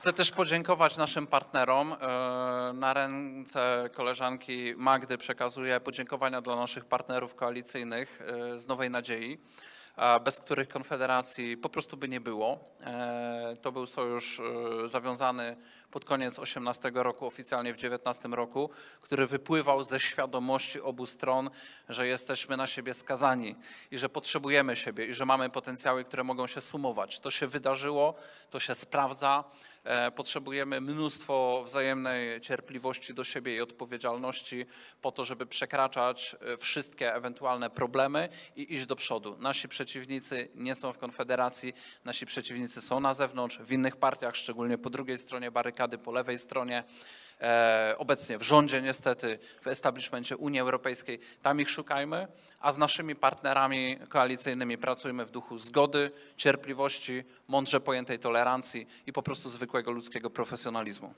Chcę też podziękować naszym partnerom. E, Na ręce koleżanki Magdy przekazuję podziękowania dla naszych partnerów koalicyjnych e, z Nowej Nadziei, bez których Konfederacji po prostu by nie było. E, To był sojusz e, zawiązany pod koniec 18 roku, oficjalnie w 19 roku, który wypływał ze świadomości obu stron, że jesteśmy na siebie skazani i że potrzebujemy siebie i że mamy potencjały, które mogą się sumować. To się wydarzyło, to się sprawdza. E, Potrzebujemy mnóstwo wzajemnej cierpliwości do siebie i odpowiedzialności po to, żeby przekraczać wszystkie ewentualne problemy i iść do przodu. Nasi przeciwnicy nie są w Konfederacji, nasi przeciwnicy są na zewnątrz, w innych partiach, szczególnie po drugiej stronie barykady, po lewej stronie, e, obecnie w rządzie niestety, w establishmencie Unii Europejskiej. Tam ich szukajmy, a z naszymi partnerami koalicyjnymi pracujmy w duchu zgody, cierpliwości, mądrze pojętej tolerancji i po prostu zwykłego ludzkiego profesjonalizmu.